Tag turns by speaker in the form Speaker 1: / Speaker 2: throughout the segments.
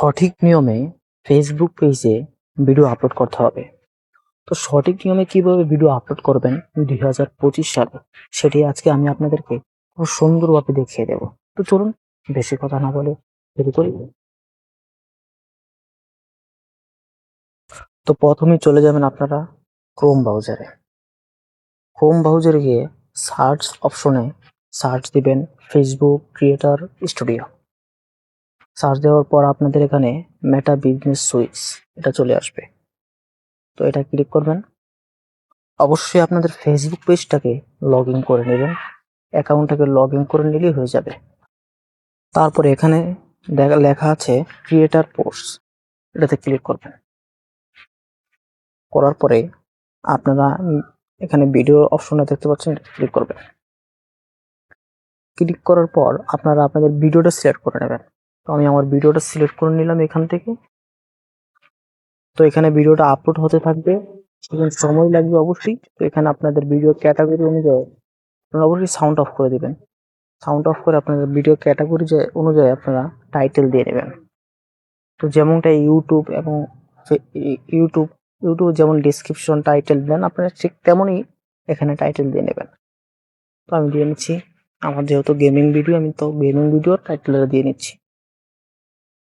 Speaker 1: সঠিক নিয়মে ফেসবুক পেজে ভিডিও আপলোড করতে হবে। তো সঠিক নিয়মে কীভাবে ভিডিও আপলোড করবেন দুই হাজার পঁচিশ সালে, সেটি আজকে আমি আপনাদেরকে খুব সুন্দরভাবে দেখিয়ে দেব। তো চলুন বেশি কথা না বলে শুরু করি। তো প্রথমে চলে যাবেন আপনারা ক্রোম ব্রাউজারে ক্রোম ব্রাউজারে গিয়ে সার্চ অপশনে সার্চ দিবেন ফেসবুক ক্রিয়েটার স্টুডিও সার্চ দেওয়ার পর আপনাদের এখানে মেটা বিজনেস সুইটস এটা চলে আসবে। তো এটা ক্লিক করবেন। অবশ্যই আপনাদের ফেসবুক পেজটাকে লগ ইন করে নেবেন। অ্যাকাউন্টটাকে লগ ইন করে নিলেই হয়ে যাবে। তারপরে এখানে লেখা আছে ক্রিয়েটার পোস্ট এটাতে ক্লিক করবেন। করার পরে আপনারা এখানে ভিডিও অপশনে দেখতে পাচ্ছেন এটা ক্লিক করবেন। ক্লিক করার পর আপনারা আপনাদের ভিডিওটা সিলেক্ট করে নেবেন। তো আমি আমার ভিডিওটা সিলেক্ট করে নিলাম এখান থেকে। তো এখানে ভিডিওটা আপলোড হতে থাকবে। সেখানে সময় লাগবে অবশ্যই। তো এখানে আপনাদের ভিডিও ক্যাটাগরি অনুযায়ী আপনারা অবশ্যই সাউন্ড অফ করে দেবেন। সাউন্ড অফ করে আপনাদের ভিডিও ক্যাটাগরি যে অনুযায়ী আপনারা টাইটেল দিয়ে নেবেন। তো যেমনটা ইউটিউব এবং ইউটিউব ইউটিউব যেমন ডিসক্রিপশন টাইটেল দেন, আপনারা ঠিক তেমনই এখানে টাইটেল দিয়ে নেবেন। তো আমি দিয়ে নিচ্ছি। আমার যেহেতু গেমিং ভিডিও আমি তো গেমিং ভিডিও টাইটেলটা দিয়ে নিচ্ছি।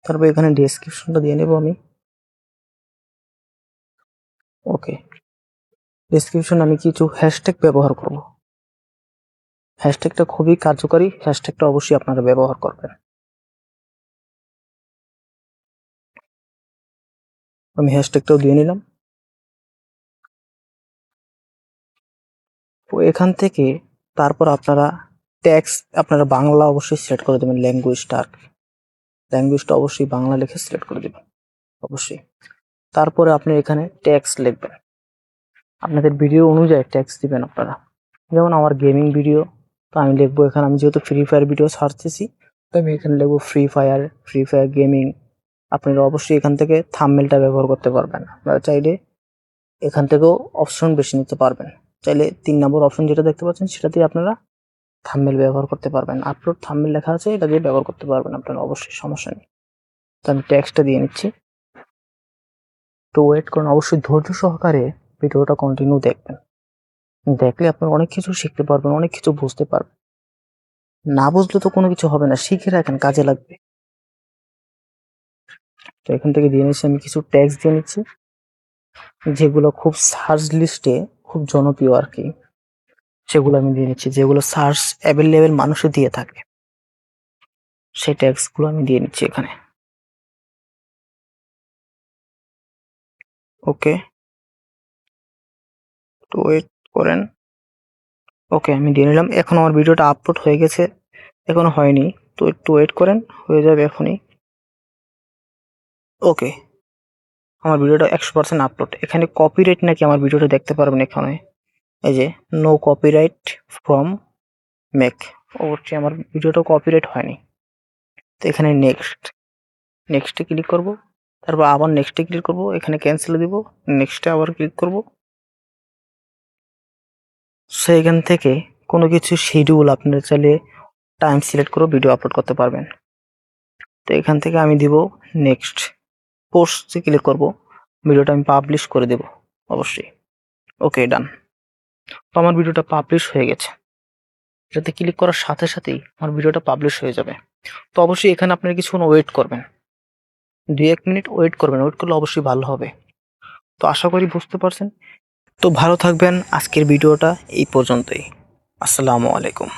Speaker 1: তারপর এখানে ডেসক্রিপশনটা দিয়ে নেব আমি। ওকে ডেসক্রিপশন আমি কিছু হ্যাশট্যাগ ব্যবহার করব। হ্যাশট্যাগটা খুবই কার্যকরী হ্যাশট্যাগটা অবশ্যই আপনারা ব্যবহার করবেন। আমি হ্যাশট্যাগটাও দিয়ে নিলাম। তো এখান থেকে তারপর আপনারা ট্যাক্স আপনারা বাংলা অবশ্যই সিলেক্ট করে দেবেন ল্যাঙ্গুয়েজটা আর ল্যাঙ্গুয়েজটা অবশ্যই বাংলা লিখে সিলেক্ট করে দেবেন। অবশ্যই। তারপরে আপনি এখানে ট্যাক্স লিখবেন। আপনাদের ভিডিও অনুযায়ী ট্যাক্স দিবেন আপনারা। যেমন আমার গেমিং ভিডিও তো আমি লিখব এখানে, আমি যেহেতু ফ্রি ফায়ার ভিডিও ছাড়তেছি, তো আমি এখানে লিখব free fire free fire gaming আপনারা অবশ্যই এখান থেকে থামমেলটা ব্যবহার করতে পারবেন। আপনারা চাইলে এখান থেকেও অপশন বেছে নিতে পারবেন। চাইলে তিন নম্বর অপশন যেটা দেখতে পাচ্ছেন সেটা দিয়ে আপনারা থাম্বনেল ব্যবহার করতে পারবেন। আপলোড থাম্বনেল লেখা আছে, এটা দিয়ে ব্যবহার করতে পারবেন আপনার, অবশ্যই সমস্যা নেই। তো আমি ট্যাক্সটা দিয়ে নিচ্ছি। তো ওয়েট করুন, অবশ্যই ধৈর্য সহকারে ভিডিওটা কন্টিনিউ দেখবেন। দেখলে আপনি অনেক কিছু শিখতে পারবেন, অনেক কিছু বুঝতে পারবেন। না বুঝলে তো কোনো কিছু হবে না, শিখে রাখেন, কাজে লাগবে। তো এখান থেকে দিয়ে নিচ্ছি, আমি কিছু ট্যাক্স দিয়ে নিচ্ছি, যেগুলো খুব সার্চ লিস্টে খুব জনপ্রিয় আর কি। সেগুলো আমি দিয়ে নিচ্ছি, যেগুলো সার্চ অ্যাভেলেবেল মানুষে দিয়ে থাকে। সেই ট্যাক্সগুলো আমি দিয়ে নিচ্ছি এখানে। ওকে তো ওয়েট করেন। ওকে আমি দিয়ে নিলাম। এখন আমার ভিডিওটা আপলোড হয়ে গেছে। এখনও হয়নি। তো একটু ওয়েট করেন। হয়ে যাবে এখনই। ওকে আমার ভিডিওটা একশো পার্সেন্ট আপলোড এখানে কপিরাইট নাকি আমার ভিডিওটা দেখতে পারবেন এখানে? এই যে নো কপিরাইট ফ্রম মেক অবশ্যই আমার ভিডিওটা কপিরাইট হয়নি। তো এখানে নেক্সট নেক্সটে ক্লিক করব। তারপর আবার নেক্সটে ক্লিক করব। এখানে ক্যান্সেল দিব। নেক্সটে আবার ক্লিক করব। সো এখান থেকে কোনো কিছু শিডিউল আপনারা চাইলে টাইম সিলেক্ট করে ভিডিও আপলোড করতে পারবেন। তো এখান থেকে আমি দিব নেক্সট পোস্টে ক্লিক করব। ভিডিওটা আমি পাবলিশ করে দেব। অবশ্যই। ওকে ডান তো আমার ভিডিওটা পাবলিশ হয়ে গেছে। এটাতে ক্লিক করার সাথে সাথেই আমার ভিডিওটা পাবলিশ হয়ে যাবে। তো অবশ্যই এখানে আপনারা কিছুক্ষণ ওয়েট করবেন। দুই এক মিনিট ওয়েট করবেন। ওয়েট করলে অবশ্যই ভালো হবে। তো আশা করি বুঝতে পারছেন। তো ভালো থাকবেন। আজকের ভিডিওটা এই পর্যন্তই। আসসালামু আলাইকুম।